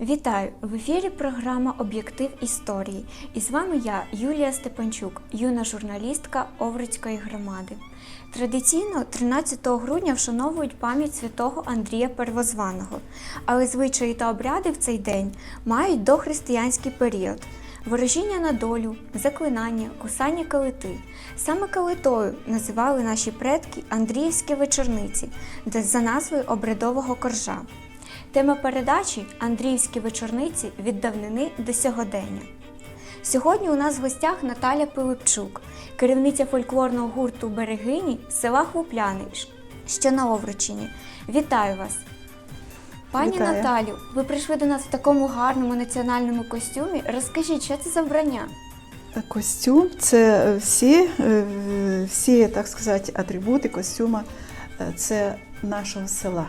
Вітаю! В ефірі програма Об'єктив історії. І з вами я, Юлія Степанчук, юна журналістка Овруцької громади. Традиційно 13 грудня вшановують пам'ять святого Андрія Первозваного, але звичаї та обряди в цей день мають дохристиянський період. Ворожіння на долю, заклинання, кусання калити. Саме калитою називали наші предки Андріївські вечорниці, де за назвою обрядового коржа. Тема передачі Андріївські вечорниці від давнини до сьогодення. Сьогодні у нас в гостях Наталя Пилипчук, керівниця фольклорного гурту Берегині села Хлопляни, що на Овручині. Вітаю вас! Пані Вітаю. Наталю, ви прийшли до нас в такому гарному національному костюмі. Розкажіть, що це за вбрання? Костюм це всі, е, всі, так сказати, атрибути костюма е, це нашого села.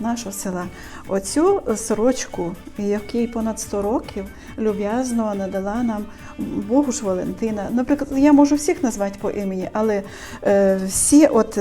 Нашого села. Оцю сорочку, який понад 100 років люб'язно надала нам Богуш Валентина. Наприклад, я можу всіх назвати по імені, але е, всі, от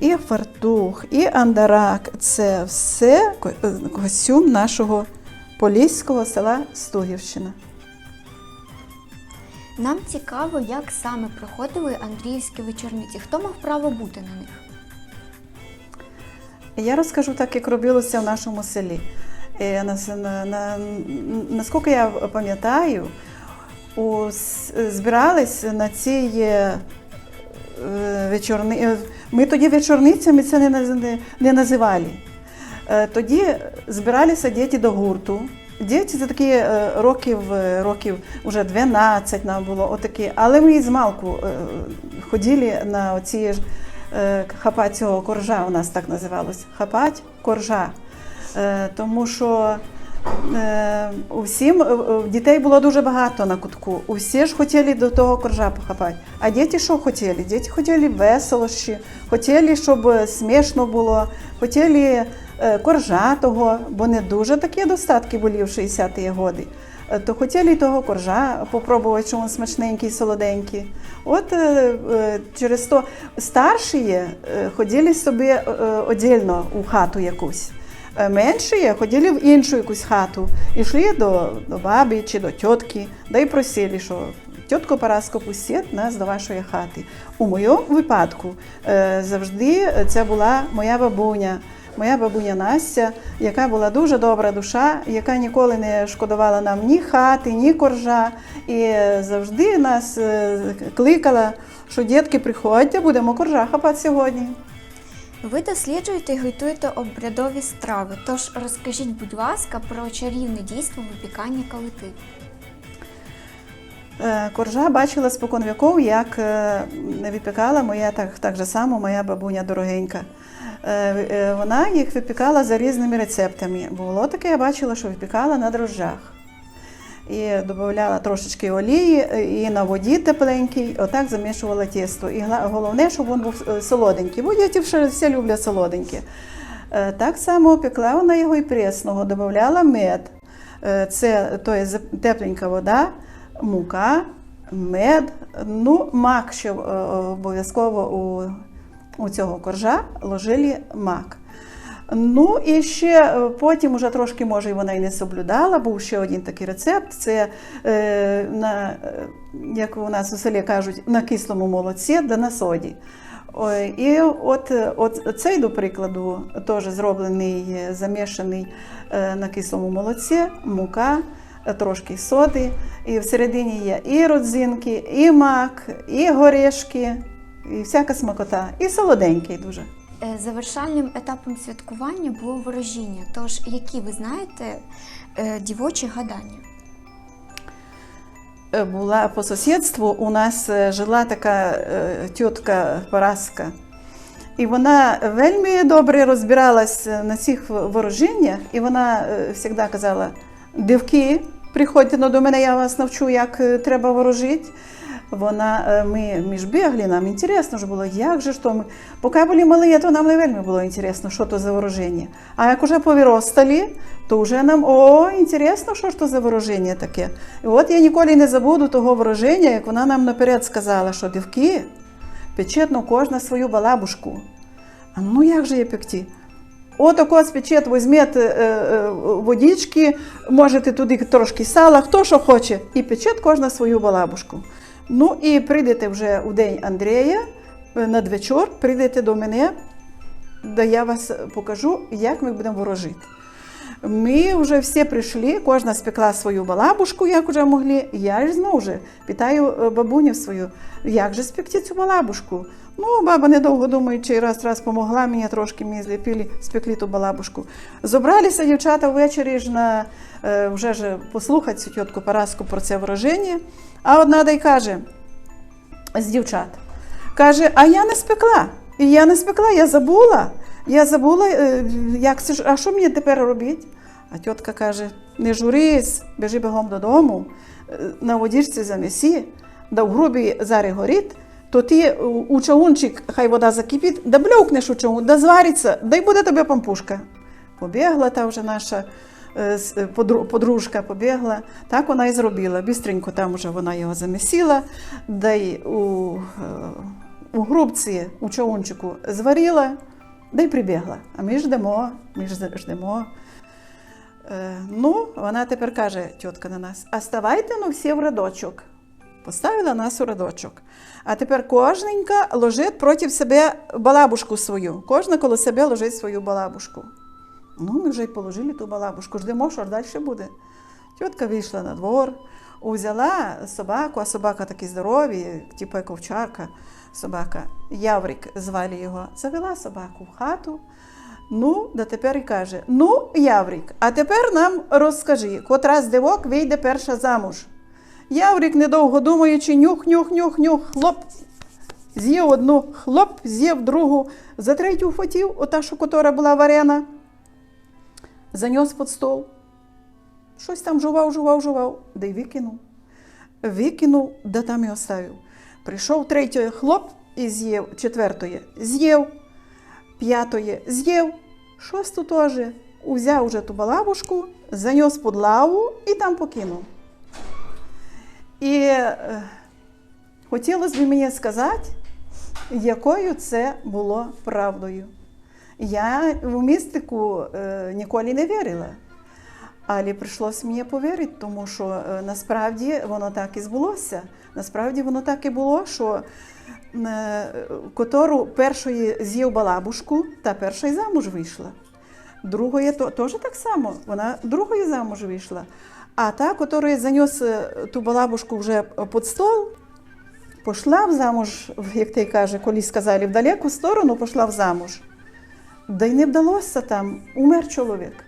і фартух, і андарак це все е, костюм нашого поліського села Стугівщина. Нам цікаво, як саме проходили Андріївські вечорниці. Хто мав право бути на них? Я розкажу так, як робилося в нашому селі. Е, на- на- на- Наскільки я пам'ятаю, збирались на цій е, вечорни... е, Ми тоді вечорницями це не, не, називали. Тоді збиралися діти до гурту. Діти це такі років, років вже 12 нам було, отакі. Але ми з малку ходили на оці е, цього коржа, у нас так називалось. Хапать коржа. Е, Тому що е, усім дітей було дуже багато на кутку. Усі ж хотіли до того коржа похапати. А діти що хотіли? Діти хотіли веселощі, хотіли, щоб смішно було, хотіли коржа того, бо не дуже такі достатки були в 60-ті роки. Е, То хотіли того коржа попробувати, що він смачненький, солоденький. От е, е, через то старші ходили собі одільно у хату якусь. Менші ходили в іншу якусь хату, йшли до, до баби чи до тітки, да й просили, що тітко Параско, пустіть нас до вашої хати. У моєму випадку завжди це була моя бабуня. Моя бабуня Настя, яка була дуже добра душа, яка ніколи не шкодувала нам ні хати, ні коржа, і завжди нас е, кликала, що дітки, приходьте, будемо коржа хапати сьогодні. Ви досліджуєте і готуєте обрядові страви. Тож розкажіть, будь ласка, про чарівне дійство випікання калити. Е, Коржа бачила спокон віков, як е, випікала моя так, так же само моя бабуня дорогенька. Е, е, Вона їх випікала за різними рецептами. Було таке, я бачила, що випікала на дрожжах. І додавала трошечки олії, е, і на воді тепленькій, отак замішувала тісто. І головне, щоб він був солоденький, бо діти всі люблять солоденьке. Е, Так само пекла вона його і пресного, додавала мед. Це то є тепленька вода, мука, мед, ну, мак, що обов'язково у, у цього коржа ложили мак. Ну і ще е, потім уже трошки, може, вона і не соблюдала. Був ще один такий рецепт. Це е, на, е, як у нас у селі кажуть, на кислому молоці да на соді. І от, от цей, до прикладу, теж зроблений, е, замішаний на кислому молоці, мука, трошки соди. І всередині є і родзинки, і мак, і горішки, і всяка смакота, і солоденький дуже. Е, Завершальним етапом святкування було ворожіння. Тож, які ви знаєте е, дівочі гадання? Е, була по сусідству, у нас жила така тітка Параска. І вона вельми добре розбиралась на цих ворожіннях, і вона завжди казала: дівки, приходьте до мене, я вас навчу, як треба ворожити. Вона, е, ми, ми ж бігли, нам інтересно ж було, як же ж то ми. Поки були малі, то нам не вельми було інтересно, що то за ворожіння. А як уже повиростали, то вже нам о, інтересно, що ж то за ворожіння таке. І от я ніколи не забуду того ворожіння, як вона нам наперед сказала, що дівки, печетно кожна свою балабушку. А ну як же її пекти? Отако спечет, візьмете е, е, водички, можете туди трошки сала, хто що хоче, і печет кожна свою балабушку. Ну і прийдете вже у день Андрія е, надвечір, прийдете до мене, де я вас покажу, як ми будемо ворожити. Ми вже всі прийшли, кожна спекла свою балабушку, як вже могли. Я ж знову ж питаю е, бабуню свою, як же спекти цю балабушку. Ну, баба, недовго думаючи, раз раз помогла мені трошки, ми зліпили, спекли ту балабушку. Зобралися дівчата ввечері ж на е, вже ж послухати цю тітку Параску про це враження. А одна дай каже з дівчат. Каже, а я не спекла. І я не спекла, я забула. Я забула, е, як це а що мені тепер робити? А тітка каже: не журись, біжи бігом додому, е, на водичці замісі, да в грубі зарі горить, то ти у- чавунчик, хай вода закипить, да блюкнеш у чавун, да звариться, да й буде тобі пампушка. Побігла та вже наша е, подружка побігла. Так вона і зробила. Бістренько там вже вона його замісила, да й у, у грубці, у човунчику зварила, да й прибігла. А ми ждемо, ми ждемо. Е, ну, вона тепер каже, тітка на нас, а ставайте ну всі в рядочок. Поставила нас у рядочок. А тепер кожненька ложить проти себе балабушку свою. Кожна коло себе ложить свою балабушку. Ну, ми вже й положили ту балабушку, ждемо, що ж далі буде. Тітка вийшла на двор, взяла собаку, а собака такі здорові, типу як овчарка собака. Яврик звали його. Завела собаку в хату. Ну, да тепер і каже: Ну, Яврик, а тепер нам розкажи, котра з дивок вийде перша замуж. Яврик, недовго думаючи, нюх, нюх, нюх, нюх, хлоп. З'їв одну, хлоп, з'їв другу, за третю хотів, ота, що котора була варена, занес під стол. Щось там жував, жував, жував, да й викинув. Викинув, да там і оставив. Прийшов третє хлоп і з'їв, четвертоє з'їв, п'ятоє з'їв, шосту теж. Узяв уже ту балабушку, занес під лаву і там покинув. І е, хотілося б мені сказати, якою це було правдою. Я в містику е, ніколи не вірила. Але прийшлося мені повірити, тому що е, насправді воно так і збулося. Насправді воно так і було, що е, котору першої з'їв балабушку, та перша й замуж вийшла. Другої теж так само, вона другої замуж вийшла. А та, которая занес е, ту балабушку вже під стол, пішла в замуж, як ти каже, колись сказали, в далеку сторону пішла в замуж. Да й не вдалося там, умер чоловік.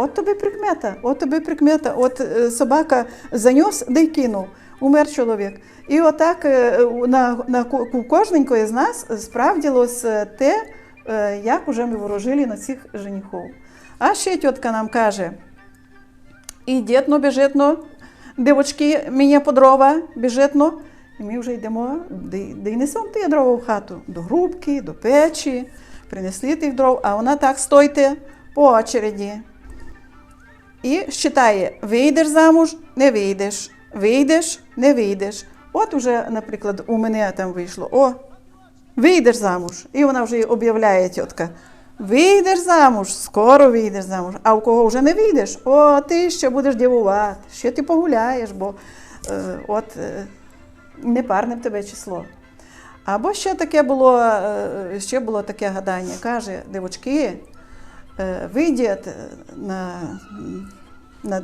От тобі прикмета, от тобі прикмета. От е, собака занес, да й кинув, умер чоловік. І отак е, на, на кожненької з нас справдилось е, те, як уже ми ворожили на цих женихов. А ще тітка нам каже: і дітно, біжитно, дівочки, мені по дрова, біжитно. І ми вже йдемо, де, й несемо ті дрова в хату, до грубки, до печі, принесли тих дров, а вона так стойте по очереді. І считає, вийдеш замуж, не вийдеш, вийдеш, не вийдеш. От уже, наприклад, у мене там вийшло: о, вийдеш замуж. І вона вже об'являє тітка. Вийдеш замуж, скоро вийдеш замуж. А у кого вже не вийдеш, о, ти ще будеш дівувати, ще ти погуляєш, бо е, от е, непарне в тебе число. Або ще таке було, е, ще було таке гадання. Каже, дівочки, е, на, на,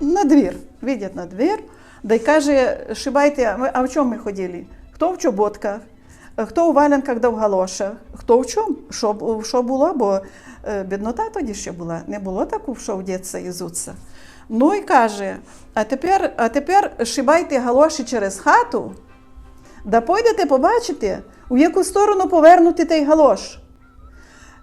на двір, вийдіть на двір, да й каже, шибайте, а в чому ми ходили? Хто в чоботках, хто у валянках да в галошах, хто в чому? Що, що було, бо е, біднота тоді ще була, не було таку, що вдеться і зуться. Ну і каже, а тепер, а тепер шибайте галоші через хату, да пойдете побачите, у яку сторону повернути той галош.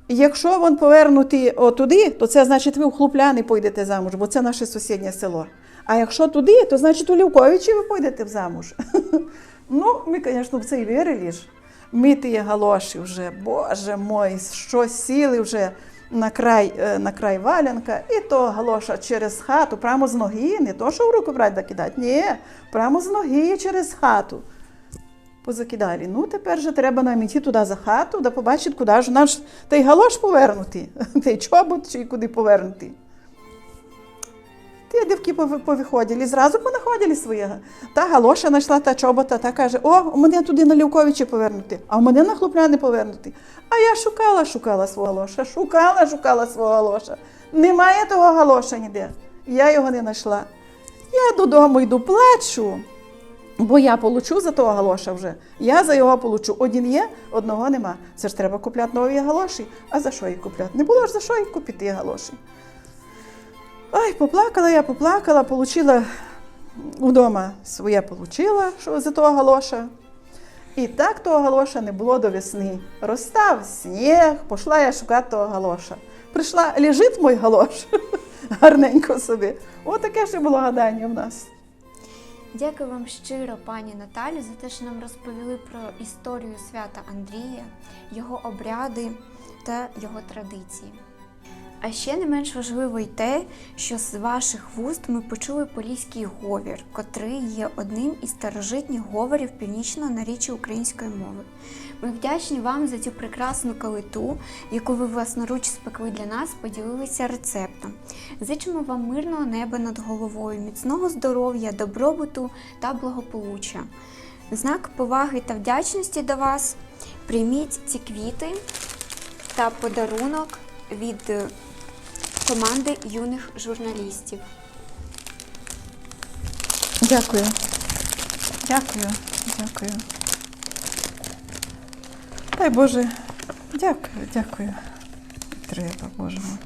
Якщо він повернутий отуди, то це значить ви в Хлупляни пойдете замуж, бо це наше сусіднє село. А якщо туди, то значить у Лівковичі ви пойдете в замуж. ну, ми, звісно, в це і вірили ж. Ми ті галоші вже, боже мой, що сіли вже на край, е, на край валянка, і то галоша через хату, прямо з ноги, не то, що в руку брати да кидати, ні, прямо з ноги через хату. Позакидали. Ну, тепер же треба нам іти туди за хату, да побачити, куди ж наш той галош повернути, той чобот чи куди повернути. Ті дівки пови- повиходили, зразу понаходили своє. Та галоша знайшла та чобота, та каже, о, у мене туди на Лівковичі повернути, а у мене на Хлопляни повернути. А я шукала, шукала свого галоша, шукала, шукала свого галоша. Немає того галоша ніде. Я його не знайшла. Я додому йду, плачу. Бо я получу за того галоша вже. Я за його получу. Один є, одного нема. Це ж треба купляти нові галоші. А за що їх купляти? Не було ж за що їх купити галоші. Ой, поплакала я, поплакала, получила вдома своє получила, що за того галоша. І так того галоша не було до весни. Розстав сніг, пішла я шукати того галоша. Прийшла, лежить мій галош, гарненько собі. Отаке ще було гадання в нас. Дякую вам щиро, пані Наталі, за те, що нам розповіли про історію свята Андрія, його обряди та його традиції. А ще не менш важливо й те, що з ваших вуст ми почули поліський говір, котрий є одним із старожитніх говорів північного наріччя української мови. Ми вдячні вам за цю прекрасну калиту, яку ви власноруч спекли для нас, поділилися рецептом. Зичимо вам мирного неба над головою, міцного здоров'я, добробуту та благополуччя. Знак поваги та вдячності до вас прийміть ці квіти та подарунок від команди юних журналістів. Дякую. Дякую. Дякую. Дай Боже, дякую, дякую. Треба, Боже мой.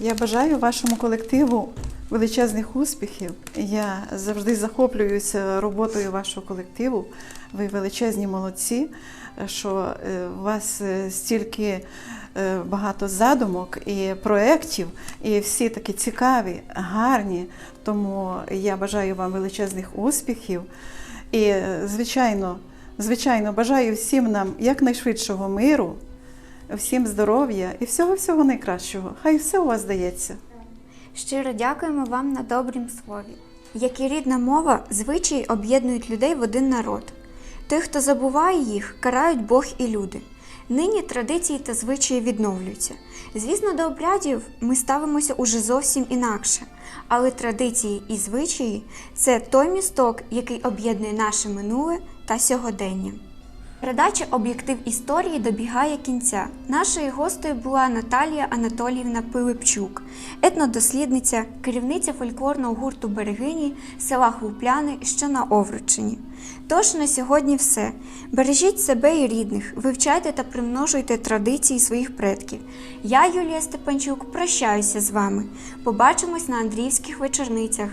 Я бажаю вашому колективу величезних успіхів. Я завжди захоплююся роботою вашого колективу. Ви величезні молодці, що е, у вас е, стільки багато задумок і проєктів, і всі такі цікаві, гарні. Тому я бажаю вам величезних успіхів. І, е, звичайно, звичайно, бажаю всім нам якнайшвидшого миру, всім здоров'я і всього-всього найкращого. Хай все у вас здається. Щиро дякуємо вам на добрім слові. Як і рідна мова, звичаї об'єднують людей в один народ. Той, хто забуває їх, карають Бог і люди. Нині традиції та звичаї відновлюються. Звісно, до обрядів ми ставимося уже зовсім інакше, але традиції і звичаї це той місток, який об'єднує наше минуле та сьогодення. Передача Об'єктив історії добігає кінця. Нашою гостею була Наталія Анатоліївна Пилипчук, етнодослідниця, керівниця фольклорного гурту Берегині села Хлупляни, що на Овручині. Тож на сьогодні все. Бережіть себе і рідних, вивчайте та примножуйте традиції своїх предків. Я, Юлія Степанчук, прощаюся з вами. Побачимось на Андріївських вечорницях.